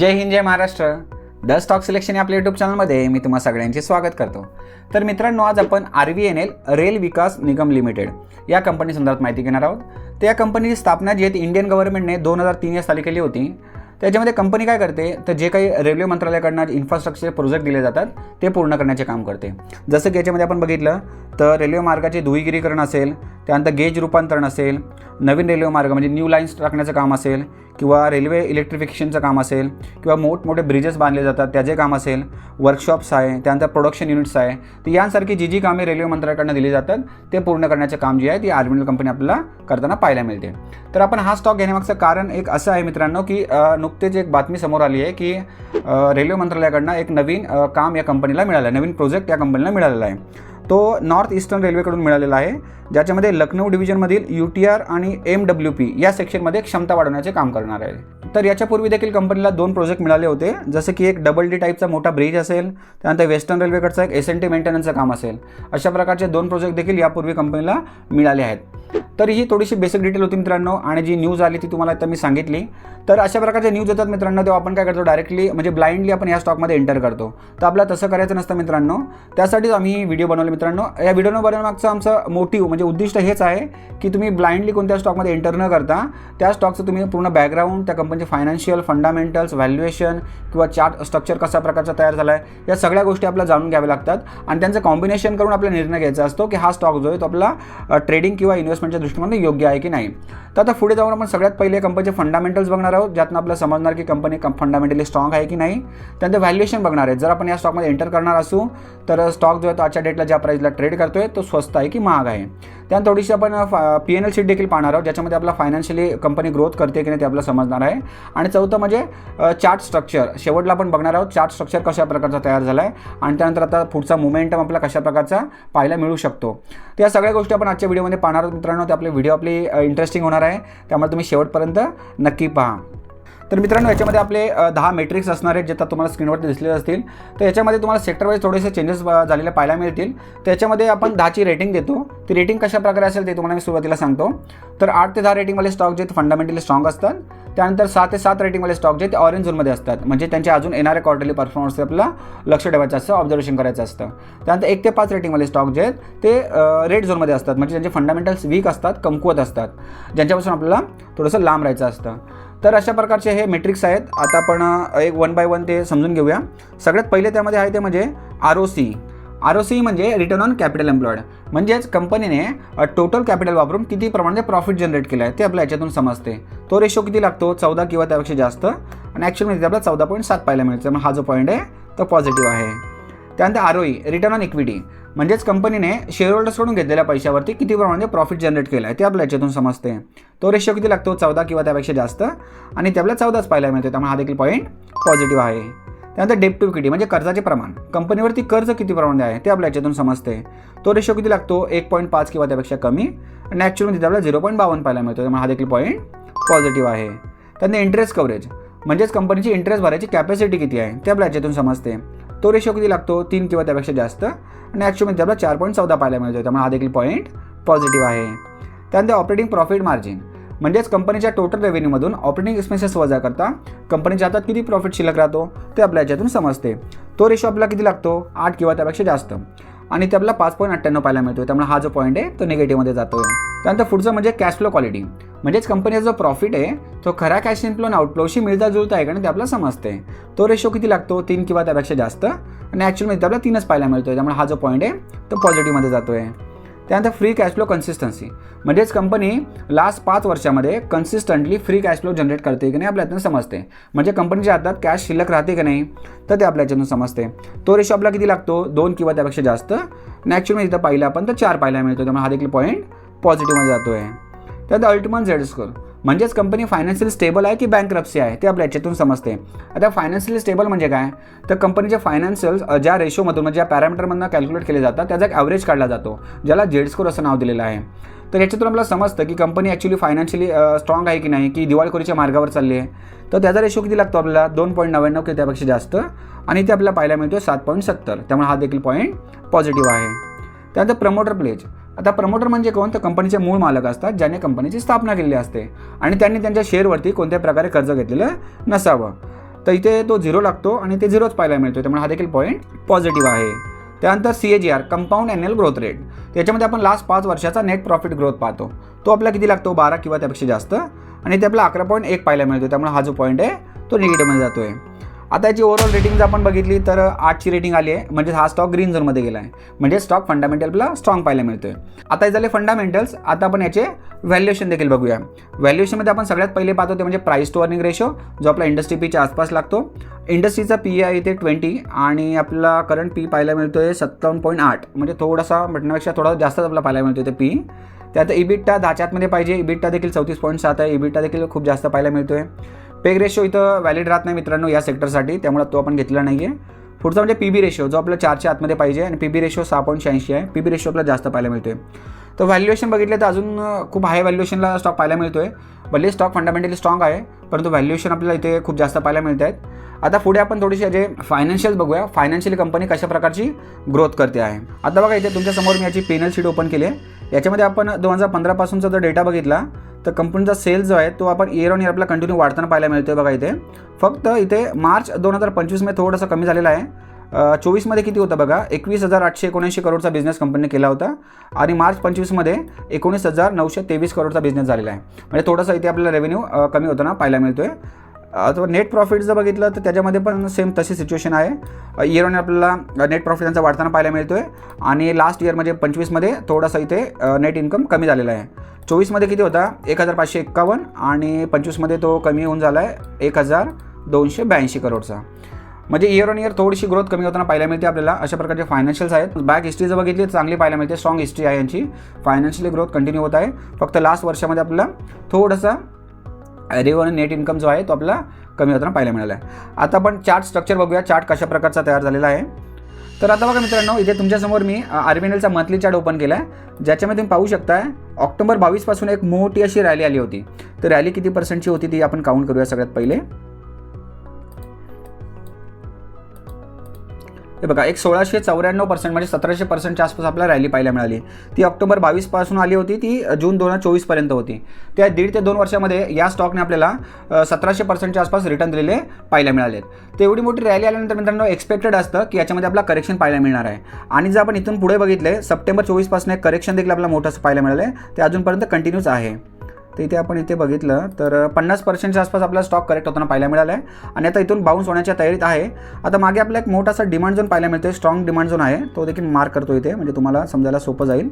जय हिंद जय Maharashtra. The stock selection या आपल्या यूट्यूब चॅनलमध्ये मी तुम्हा सगळ्यांचे स्वागत करतो. तर मित्रांनो आज आपण R V N L rail Vikas Nigam limited या कंपनी संदर्भात माहिती घेणार आहोत. तर या कंपनीची स्थापना जी आहे ती इंडियन गव्हर्नमेंटने दोन हजार तीन या साली केली होती. त्याच्यामध्ये कंपनी काय करते? तर जे काही रेल्वे मंत्रालयाकडनं इन्फ्रास्ट्रक्चर प्रोजेक्ट दिले जातात ते पूर्ण करण्याचे काम करते. जसं की याच्यामध्ये आपण बघितलं तर रेल्वे मार्गाचे धुईगिरीकरण असेल त्यानंतर गेज रूपांतरण असेल नवीन रेल्वे मार्ग म्हणजे न्यू लाईन्स टाकण्याचं काम असेल किंवा रेल्वे इलेक्ट्रिफिकेशनचं काम असेल किंवा मोठमोठे ब्रिजेस बांधले जातात त्याचे काम असेल वर्कशॉप्स आहे त्यानंतर प्रोडक्शन युनिट्स आहे तर यांसारखी जी जी कामे रेल्वे मंत्रालयाकडनं दिली जातात ते पूर्ण करण्याचे काम जे आहे ती आर्मिनल कंपनी आपल्याला करताना पाहायला मिळते. तर आपण हा स्टॉक घेण्यामागचं कारण एक असं आहे मित्रांनो की नुकतेच एक बातमी समोर आली आहे की रेल्वे मंत्रालयाकडनं एक नवीन काम या कंपनीला मिळालं आहे नवीन प्रोजेक्ट या कंपनीला मिळालेला आहे. तो नॉर्थ ईस्टर्न रेल्वेकडून मिळालेला आहे ज्याच्यामध्ये लखनौ डिव्हिजनमधील यू टी आर आणि एम डब्ल्यू पी या सेक्शनमध्ये क्षमता वाढवण्याचे काम करणार आहे. तर याच्यापूर्वी देखील कंपनीला दोन प्रोजेक्ट मिळाले होते जसं की एक डबल डी टाईपचा मोठा ब्रिज असेल त्यानंतर वेस्टर्न रेल्वेकडचा एक एस एन टी मेंटेनन्सचं काम असेल. अशा प्रकारचे दोन प्रोजेक्ट देखील यापूर्वी कंपनीला मिळाले आहेत. तर ही थोडीशी बेसिक डिटेल होती मित्रांनो आणि जी न्यूज आली ती तुम्हाला आता मी सांगितली. तर अशा प्रकारचे न्यूज येतात मित्रांनो तेव्हा आपण काय करतो डायरेक्टली म्हणजे ब्लाइंडली आपण या स्टॉकमध्ये एंटर करतो. तर आपल्याला तसं करायचं नसतं मित्रांनो. त्यासाठीच आम्ही व्हिडिओ बनवले मित्रांनो. या व्हिडिओ बनवण्यामागचं आमचं मोटिव्ह म्हणजे उद्दिष्ट हेच आहे की तुम्ही ब्लाइंडली कोणत्या स्टॉकमध्ये एंटर न करता त्या स्टॉकचं तुम्ही पूर्ण बॅकग्राऊंड त्या कंपनीचे फायनान्शियल फंडामेंटल्स व्हॅल्युएशन किंवा चार्ट स्ट्रक्चर कशा प्रकारचा तयार झाला आहे या सगळ्या गोष्टी आपल्याला जाणून घ्याव्या लागतात. आणि त्यांचं कॉम्बिनेशन करून आपला निर्णय घ्यायचा असतो की हा स्टॉक जो आहे तो आपला ट्रेडिंग किंवा इन्व्हेस्टमेंटच्या दृष्टिकोनाने योग्य आहे की नाही. तर आता पुढे जाऊन आपण सगळ्यात पहिले कंपनीचे फंडामेंटल्स बघणार आहोत ज्यातनं आपल्याला समजणार की कंपनी फंडामेंटली स्ट्रॉंग आहे की नाही. त्यानंतर व्हॅल्युएशन बघणार आहे. जर आपण या स्टॉकमध्ये एंटर करणार असू तर स्टॉक जो आहे तो आजच्या डेटला ज्या प्राईजला ट्रेड करतोय तो स्वस्त आहे की महाग आहे. त्यानंतर थोडीशी आपण पी एन एल शीट देखील पाहणार आहोत ज्याच्यामध्ये आपला फायनान्शियली कंपनी ग्रोथ करते की नाही ते आपल्याला समजणार आहे. आणि चौथं म्हणजे चार्ट स्ट्रक्चर शेवटला आपण बघणार आहोत चार्ट स्ट्रक्चर कशा प्रकारचा तयार झाला आहे आणि त्यानंतर आता पुढचा मुमेंटम आपल्याला कशा प्रकारचा पाहायला मिळू शकतो. त्या सगळ्या गोष्टी आपण आजच्या व्हिडिओमध्ये पाहणार आहोत मित्रांनो. ते आपले व्हिडिओ आपली इंटरेस्टिंग होणार आहे. त्यामुळे तुम्ही शेवटपर्यंत नक्की पहा. तर मित्रांनो याच्यामध्ये आपले दहा मेट्रिक्स असणार आहेत जे आता तुम्हाला स्क्रीनवरती दिसले असतील. तर याच्यामध्ये तुम्हाला सेक्टरवाईज थोडेसे चेंजेस झालेले पाहायला मिळतील. त्याच्यामध्ये आपण दहाची रेटिंग देतो. ती रेटिंग कशा प्रकारे असेल ते तुम्हाला मी सुरुवातीला सांगतो. तर आठ ते दहा रेटिंगवाले स्टॉक जे फंडामेंटली स्ट्रॉंग असतात त्यानंतर सहा ते सात रेटिंगवाले स्टॉक जे ते ऑरेंज झोनमध्ये असतात. म्हणजे त्यांच्या अजून येणाऱ्या क्वार्टरली परफॉर्मन्स आपल्याला लक्ष ठेवायचं असतं ऑब्झर्वेशन करायचं असतं. त्यानंतर एक ते पाच रेटिंगवाले स्टॉक जे आहेत ते रेड झोनमध्ये असतात. म्हणजे त्यांचे फंडामेंटल्स वीक असतात कमकुवत असतात. ज्यांच्यापासून आपल्याला थोडंसं लांब राहायचं असतं. तर अशा प्रकारचे हे मेट्रिक्स आहेत. आता आपण एक वन बाय वन ते समजून घेऊया. सगळ्यात पहिले त्यामध्ये आहे ते म्हणजे R O C R O C म्हणजे रिटर्न ऑन कॅपिटल एम्प्लॉईड म्हणजेच कंपनीने टोटल कॅपिटल वापरून किती प्रमाणात प्रॉफिट जनरेट केलं आहे ते आपल्या याच्यातून समजते. तो रेशो किती लागतो? चौदा किंवा त्यापेक्षा जास्त. आणि ॲक्च्युअलमध्ये आपल्याला चौदा पॉईंट सात पाहायला मिळतं. त्यामुळे हा जो पॉईंट आहे तो पॉझिटिव्ह आहे. त्यानंतर R O return on equity म्हणजेच कंपनीने शेअरहोल्डर्सकडून घेतलेल्या पैशावरती किती प्रमाणे प्रॉफिट जनरेट केलं आहे ते आपल्या याच्यातून समजते. तो रेशो किती लागतो? चौदा किंवा त्यापेक्षा जास्त. आणि ते आपल्याला चौदाच पाहायला मिळते. त्यामुळे हा देखील पॉईंट पॉझिटिव्ह आहे. त्यानंतर डेप टू इक्विटी म्हणजे कर्जाचे प्रमाण. कंपनीवरती कर्ज किती प्रमाणात आहे ते आपल्या याच्यातून समजते. तो रेशो किती लागतो? एक पॉईंट पाच किंवा त्यापेक्षा कमी. आणि ॲक्च्युअली तिथे आपल्याला झिरो पॉईंट बावन्न पाहायला मिळतो. त्यामुळे हा देखील पॉईंट पॉझिटिव्ह आहे. त्यानंतर इंटरेस्ट कव्हरेज म्हणजेच कंपनीची इंटरेस्ट भरायची कॅपॅसिटी किती आहे ते आपल्या याच्यातून समजते. तो रेशो किती लागतो? तीन किंवा त्यापेक्षा जास्त. आणि ॲक्च्युअलमध्ये आपल्याला चार पॉईंट चौदा पाहायला मिळतो त्यामुळे हा देखील पॉईंट पॉझिटिव्ह आहे. त्यानंतर ऑपरेटिंग प्रॉफिट मार्जिन म्हणजेच कंपनीच्या टोटल रेव्हेन्यूमधून ऑपरेटिंग एक्सपेन्सेस वजा करता कंपनीच्या हातात किती प्रॉफिट शिल्लक राहतो ते आपल्या याच्यातून समजते. तो रेशो आपला किती लागतो? आठ किंवा त्यापेक्षा जास्त. आणि ते आपला पाच पॉईंट अठ्ठ्याण्णव पाहायला मिळतो त्यामुळे हा जो पॉईंट आहे तो निगेटिव्हमध्ये जातो त्यानंतर पुढचं म्हणजे कॅश फ्लो क्वालिटी म्हणजेच कंपनीचा जो प्रॉफिट आहे तो खऱ्या कॅश इनफ्लो आणि आउटफ्लोशी मिळता जुळता आहे कारण ते आपल्याला समजते. तो रेशो किती लागतो? तीन किंवा त्यापेक्षा जास्त. आणि ॲक्च्युअलमध्ये आपल्याला तीनच पाहायला मिळतो त्यामुळे हा जो पॉईंट आहे तो पॉझिटिव्हमध्ये जातो आहे त्यानंतर फ्री कॅश फ्लो कन्सिस्टन्सी म्हणजेच कंपनी लास्ट पाच वर्षामध्ये consistently free cash flow generate करते की नाही आपल्या यातून समजते. म्हणजे कंपनीच्या हातात कॅश शिल्लक राहते की नाही तर ते आपल्या याच्यातून समजते. तो रेशो आपला किती लागतो? दोन किंवा त्यापेक्षा जास्त. आणि इथं पाहिलं आपण तर चार पाहायला मिळतो त्यामुळे हा देखील पॉईंट पॉझिटिव्हमध्ये जातो आहे त्यात अल्टिमन झेड स्कोर म्हणजेच कंपनी फायनान्शियल स्टेबल आहे की बँक्रप्सी आहे ते आपल्या याच्यातून समजते. आता फायनान्शियल स्टेबल म्हणजे काय? तर कंपनीचे फायनान्शियल ज्या रेशोमधून म्हणजे ज्या पॅरामीटरमधून कॅल्क्युलेट केले जातात त्याचा एक ॲव्हरेज काढला जातो ज्याला झेड स्कोर असं नाव दिलेलं आहे. तर याच्यातून आपल्याला समजतं की कंपनी ॲक्च्युली फायनान्शियली स्ट्रॉंग आहे की नाही की दिवाळखोरीच्या मार्गावर चालली आहे. तर त्याचा रेशो किती लागतो आपल्याला? दोन पॉईंट नव्याण्णव किंवा त्यापेक्षा जास्त. आणि ते आपल्याला पाहायला मिळतो सात पॉईंट सत्तर. त्यामुळे हा देखील पॉईंट पॉझिटिव्ह आहे. त्यानंतर प्रमोटर प्लेज आता प्रमोटर म्हणजे कोण? तर कंपनीचे मूळ मालक असतात ज्याने कंपनीची स्थापना केलेली असते. आणि त्यांनी त्यांच्या शेअरवरती कोणत्याही प्रकारे कर्ज घेतलेलं नसावं. तर इथे तो झिरो लागतो आणि ते झिरोच पाहायला मिळतो त्यामुळे हा देखील पॉईंट पॉझिटिव्ह आहे. त्यानंतर C A G R compound annual growth rate त्याच्यामध्ये आपण लास्ट पाच वर्षाचा नेट प्रॉफिट ग्रोथ पाहतो. तो आपला किती लागतो? बारा किंवा त्यापेक्षा जास्त. आणि ते आपला अकरा पॉईंट एक पाहायला मिळतो त्यामुळे हा जो पॉईंट आहे तो निगेटिव्हमध्ये जातो आहे आता याची ओव्हरऑल रेटिंग जर आपण बघितली तर आठची रेटिंग आली आहे. म्हणजे हा स्टॉक ग्रीन झोनमध्ये गेला आहे म्हणजे स्टॉक फंडामेंटलला स्ट्रॉंग पाहायला मिळतोय. आता हे झाले फंडामेंटल्स आता आपण याचे व्हॅल्युएशन देखील बघूया. व्हॅल्युएशनमध्ये आपण सगळ्यात पहिले पाहतो ते म्हणजे प्राईस टू अर्निंग रेशो जो आपला इंडस्ट्री पीच्या आसपास लागतो. इंडस्ट्रीचा पी आहे इथे ट्वेंटी आणि आपला करंट पी पाहायला मिळतोय सत्तावन्न पॉईंट आठ. म्हणजे थोडासा म्हटण्यापेक्षा थोडा जास्तच आपला पाहायला मिळतो ते पी त्यात इबिट्टा दहाच्या आतमध्ये पाहिजे. इबिट्टा देखील चौतीस पॉईंट सात आहे. इबिट्टा देखील खूप जास्त पाहायला मिळतोय. पेग रेशो इथं व्हॅलिड राहत नाही मित्रांनो या सेक्टरसाठी त्यामुळे तो आपण घेतला नाही आहे पुढचा म्हणजे पी बी रेशो जो आपला चारच्या आतमध्ये पाहिजे आणि पी बी रेशो सहा पॉईंट शहाऐंशी आहे. पी बी रेशो आपल्याला जास्त पाहायला मिळतोय. तर व्हॅल्युएशन बघितलं तर अजून खूप हाय व्हॅल्युएशनला स्टॉक पाहायला मिळतोय. भले स्टॉक फंडामेंटली स्ट्रॉंग आहे परंतु व्हॅल्युएशन आपल्याला इथे खूप जास्त पाहायला मिळत आहेत. आता पुढे आपण थोडीशी जे फायनान्शियल बघूया. फायनान्शियल कंपनी कशा प्रकारची ग्रोथ करते आहे. आता बघा इथे तुमच्यासमोर मी याची पेनल शीट ओपन केली आहे. याच्यामध्ये आपण दोन हजार पंधरापासूनचा जर डेटा बघितला तर कंपनीचा सेल जो आहे तो आपण इयर ऑन इयर आपला कंटिन्यू वाढताना पाहायला मिळतोय बघा इथे. फक्त इथे मार्च दोन हजार पंचवीसमध्ये थोडंसं कमी झालेला आहे. चोवीसमध्ये किती होतं बघा? एकवीस हजार आठशे एकोणऐंशी करोडचा बिझनेस कंपनीने केला होता. आणि मार्च पंचवीसमध्ये एकोणीस हजार नऊशे तेवीस करोडचा बिझनेस झालेला आहे. म्हणजे थोडंसं इथे आपल्याला रेव्हेन्यू कमी होताना पाहायला मिळतोय. अथवा नेट प्रॉफिट जर बघितलं तर त्याच्यामध्ये पण सेम तशी सिच्युएशन आहे. इयर ऑन आपल्याला नेट प्रॉफिट त्यांचा वाढताना पाहायला मिळतोय. आणि लास्ट इयर म्हणजे पंचवीसमध्ये थोडासा इथे नेट इन्कम कमी झालेला आहे. चोवीसमध्ये किती होता? एक हजार पाचशे एक्कावन्न आणि पंचवीसमध्ये तो कमी होऊन झाला आहे एक हजार दोनशे ब्याऐंशी करोडचा. म्हणजे इयर ऑन इयर थोडीशी ग्रोथ कमी होताना पाहायला मिळते आपल्याला. अशा प्रकारचे फायनान्शियल्स आहेत. बॅक हिस्ट्री जर बघितली तर चांगली पाहायला मिळते. स्ट्रॉंग हिस्ट्री आहे यांची. फायनान्शियली ग्रोथ कंटिन्यू होत आहे. फक्त लास्ट वर्षामध्ये आपल्याला थोडंसं रेव्ह आणि नेट इन्कम जो आहे तो आपला कमी होताना पाहायला मिळाला आहे. आता आपण चार्ट स्ट्रक्चर बघूया. चार्ट कशा प्रकारचा तयार झालेला आहे. तर आता बघा मित्रांनो इथे तुमच्यासमोर मी आरबीएनएलचा मंथली चार्ट ओपन केला आहे. ज्याच्यामध्ये तुम्ही पाहू शकता ऑक्टोबर बावीसपासून एक मोठी अशी रॅली आली होती. तर रॅली किती पर्सेंटची होती ती आपण काउंट करूया सगळ्यात पहिले. हे बघा एक सोळाशे चौऱ्याण्णव पर्सेंट म्हणजे सतराशे पर्सेंटच्या आसपास आपल्याला रॅली पाहायला मिळाली. ती ऑक्टोबर बावीसपासून आली होती ती जून दोन हजार चोवीसपर्यंत होती. त्या दीड ते दोन वर्षामध्ये या स्टॉकने आपल्याला सतराशे पर्सेंटच्या आसपास रिटर्न दिलेले पाहायला मिळालेत. तर एवढी मोठी रॅली आल्यानंतर मित्रांनो एक्सपेक्टेड असतं की याच्यामध्ये आपला करेक्शन पाहायला मिळणार आहे. आणि जर आपण इथून पुढे बघितले सप्टेंबर चोवीसपासून एक करेक्शन देखील आपल्याला मोठं असं पाहायला मिळालं आहे ते अजूनपर्यंत कंटिन्यूच आहे. तर इथे आपण इथे बघितलं तर पन्नास पर्सेंटच्या आसपास आपला स्टॉक करेक्ट होताना पाहायला मिळाला आहे आणि आता इथून बाउन्स होण्याच्या तयारीत आहे. आता मागे आपला एक मोठासा डिमांड झोन पाहायला मिळते स्ट्रॉंग डिमांड झोन आहे. तो देखील मार्क करतो इथे. म्हणजे तुम्हाला समजायला सोपं जाईल.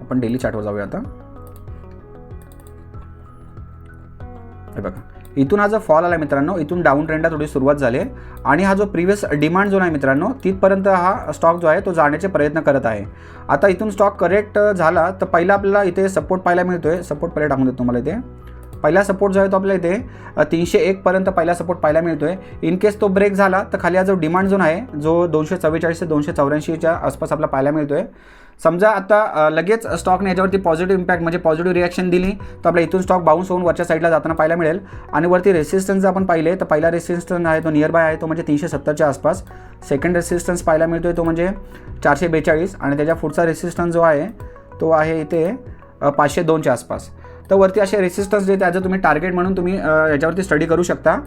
आपण डेली चार्टवर जाऊया आता. हे बघा. इथून हा जो फॉल आला मित्रांनो इथून डाऊन ट्रेंडला थोडी सुरुवात झाली आहे. आणि हा जो प्रिव्हियस डिमांड जो आहे मित्रांनो तिथपर्यंत हा स्टॉक जो आहे तो जाण्याचे प्रयत्न करत आहे. आता इथून स्टॉक करेक्ट झाला तर पहिला आपल्याला इथे सपोर्ट पाहायला मिळतोय. सपोर्ट पहिले टाकून देतो तुम्हाला इथे. पहिला सपोर्ट जो आहे तो आपल्या इथे तीनशे एकपर्यंत पहिला सपोर्ट पाहायला मिळतोय. इन केस तो ब्रेक झाला तर खाली हा जो डिमांड झोन आहे जो दोनशे चव्वेचाळीस ते दोनशे चौऱ्याऐंशीच्या आसपास आपला पाहायला मिळतो आहे समजा आता लगेच स्टॉकने याच्यावरती पॉझिटिव्ह इम्पॅक्ट म्हणजे पॉझिटिव्ह रिॲक्शन दिली तर आपल्या इथून स्टॉक बाउन्स होऊन वरच्या साईडला जाताना पाहायला मिळेल. आणि वरती रेसिस्टन्स आपण पाहिले तर पहिला रेसिस्टन्स आहे तो नियर बाय आहे तो म्हणजे तीनशे सत्तरच्या आसपास. सेकंड रेसिस्टन्स पाहायला मिळतो आहे तो म्हणजे चारशे बेचाळीस. आणि त्याच्या पुढचा रेसिस्टन्स जो आहे तो आहे इथे पाचशे दोनच्या आसपास. तर वरती असे रेसिस्टन्स जे त्याचं तुम्ही टार्गेट म्हणून तुम्ही याच्यावरती स्टडी करू शकता.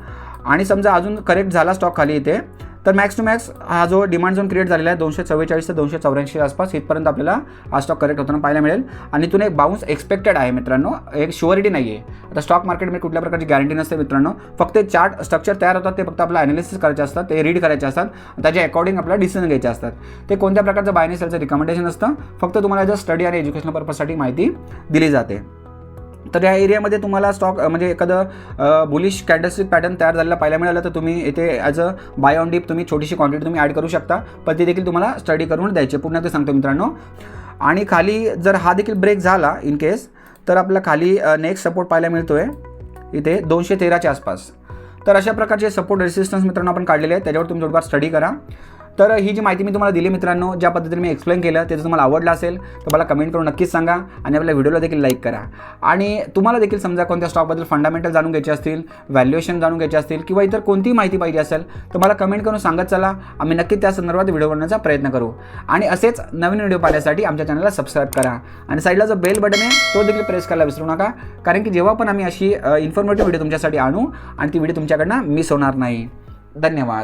आणि समजा अजून करेक्ट झाला स्टॉक खाली इथे तर मॅक्स टू मॅक्स हा जो डिमांड झोन क्रिएट झालेला आहे दोनशे चव्वेचाळीस ते दोनशे चौऱ्याऐंशी आसपास इथपर्यंत आपल्याला हा स्टॉक करेक्ट होताना पाहायला मिळेल. आणि इथून एक बाउन्स एक्सपेक्टेड आहे मित्रांनो एक शुअरिटी नाही आहे आता स्टॉक मार्केटमध्ये कुठल्या प्रकारची गॅरंटी नसते मित्रांनो फक्त चार्ट स्ट्रक्चर तयार होतात ते फक्त आपलं ॲनालिसिस करायचे असतात ते रीड करायचे असतात त्याच्या अकॉर्डिंग आपल्याला डिसिजन घ्यायचे असतात. ते कोणत्या प्रकारचं बायनेसलचं रिकमेंडेशन असतं फक्त तुम्हाला जर स्टडी आणि एज्युकेशनल पर्पजसाठी माहिती दिली जाते. तर या एरियामध्ये तुम्हाला स्टॉक म्हणजे एखादं बुलिश कॅन्डलस्टिक पॅटर्न तयार झालेला पाहायला मिळालं तर तुम्ही इथे as a buy on dip तुम्ही छोटीशी क्वांटिटी तुम्ही ॲड करू शकता. पण ती देखील तुम्हाला स्टडी करून द्यायची. पुन्हा ते सांगतो मित्रांनो. आणि खाली जर हा देखील ब्रेक झाला इन केस तर आपला खाली नेक्स्ट सपोर्ट पाहायला मिळतो आहे इथे दोनशे तेराच्या आसपास. तर अशा प्रकारचे सपोर्ट रेसिस्टन्स मित्रांनो आपण काढलेले आहेत. त्याच्यावर तुम्ही थोडंफार स्टडी करा. तर ही जी माहिती मी तुम्हाला दिली मित्रांनो ज्या पद्धतीने मी एक्सप्लेन केलं ते जर तुम्हाला आवडलं असेल तर मला कमेंट करून नक्कीच सांगा आणि आपल्या व्हिडिओला देखील लाईक करा. आणि तुम्हाला देखील समजा कोणत्या स्टॉकबद्दल फंडामेंटल जाणून घ्यायचे असतील व्हॅल्युएशन जाणून घ्यायचे असतील किंवा इतर कोणतीही माहिती पाहिजे असेल तर मला कमेंट करून सांगत चला. आम्ही नक्की त्या संदर्भात व्हिडिओ बनवण्याचा प्रयत्न करू. आणि असेच नवीन व्हिडिओ पाहण्यासाठी आमच्या चॅनलला सबस्क्राईब करा. आणि साईडला जो बेल बटन आहे तो देखील प्रेस करायला विसरू नका. कारण की जेव्हा पण आम्ही अशी इन्फॉर्मेटिव्ह व्हिडिओ तुमच्यासाठी आणू आणि ती व्हिडिओ तुमच्याकडनं मिस होणार नाही. धन्यवाद.